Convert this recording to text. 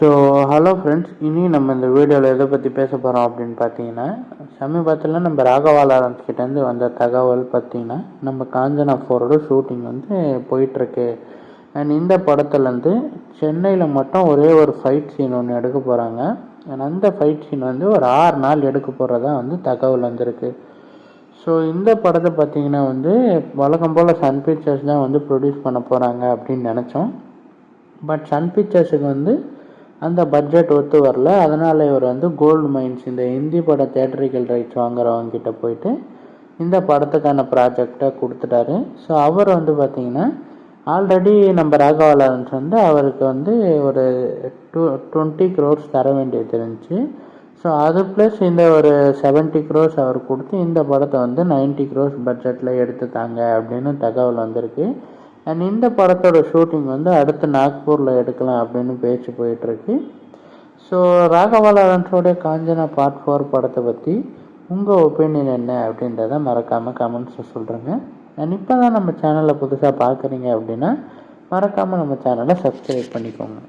So hello friends இனி நம்ம இந்த வீடியோவில் எதை பற்றி பேச போகிறோம் அப்படின்னு பார்த்தீங்கன்னா சமீபத்தில் நம்ம ராகவா லாரன்ஸ் கிட்டேருந்து வந்த தகவல் பார்த்தீங்கன்னா நம்ம காஞ்சனா ஃபோரோட ஷூட்டிங் வந்து போயிட்டுருக்கு. அண்ட் இந்த படத்துலேருந்து சென்னையில் மட்டும் ஒரே ஒரு ஃபைட் சீன் ஒன்று எடுக்க போகிறாங்க அண்ட் அந்த ஃபைட் சீன் வந்து ஒரு ஆறு நாள் எடுக்க போகிறதா வந்து தகவல் வந்திருக்கு. ஸோ இந்த படத்தை பார்த்தீங்கன்னா வந்து வழக்கம் போல் சன் பிக்சர்ஸ் தான் வந்து ப்ரொடியூஸ் பண்ண போகிறாங்க அப்படின்னு நினச்சோம். பட் சன் பிக்சர்ஸுக்கு வந்து அந்த பட்ஜெட் ஒத்து வரல. அதனால் இவர் வந்து கோல்டு மைன்ஸ் இந்த ஹிந்தி பட தேட்டரிக்கல் ரைட்ஸ் வாங்குறவங்கிட்ட போயிட்டு இந்த படத்துக்கான ப்ராஜெக்டை கொடுத்துட்டாரு. ஸோ அவர் வந்து பார்த்திங்கன்னா ஆல்ரெடி நம்ம ராகவாலன்ஸ் வந்து அவருக்கு வந்து ஒரு டூ டுவெண்ட்டி க்ரோர்ஸ் தர வேண்டியது இருந்துச்சு ஸோ அது ப்ளஸ் இந்த ஒரு செவன்ட்டி க்ரோஸ் அவர் கொடுத்து இந்த படத்தை வந்து நைன்ட்டி க்ரோஸ் பட்ஜெட்டில் எடுத்துட்டாங்க அப்படின்னு தகவல் வந்திருக்கு. அண்ட் இந்த படத்தோட ஷூட்டிங் வந்து அடுத்து நாக்பூரில் எடுக்கலாம் அப்படின்னு பேச்சு போயிட்டுருக்கு. ஸோ ராகவா லாரன்ஸோடைய காஞ்சனா பார்ட் ஃபோர் படத்தை பற்றி உங்கள் ஒப்பீனியன் என்ன அப்படின்றத மறக்காமல் கமெண்ட்ஸை சொல்கிறேங்க அண்ட் இப்போ தான் நம்ம சேனலை புதுசாக பார்க்குறீங்க அப்படின்னா மறக்காமல் நம்ம சேனலை சப்ஸ்கிரைப் பண்ணிக்கோங்க.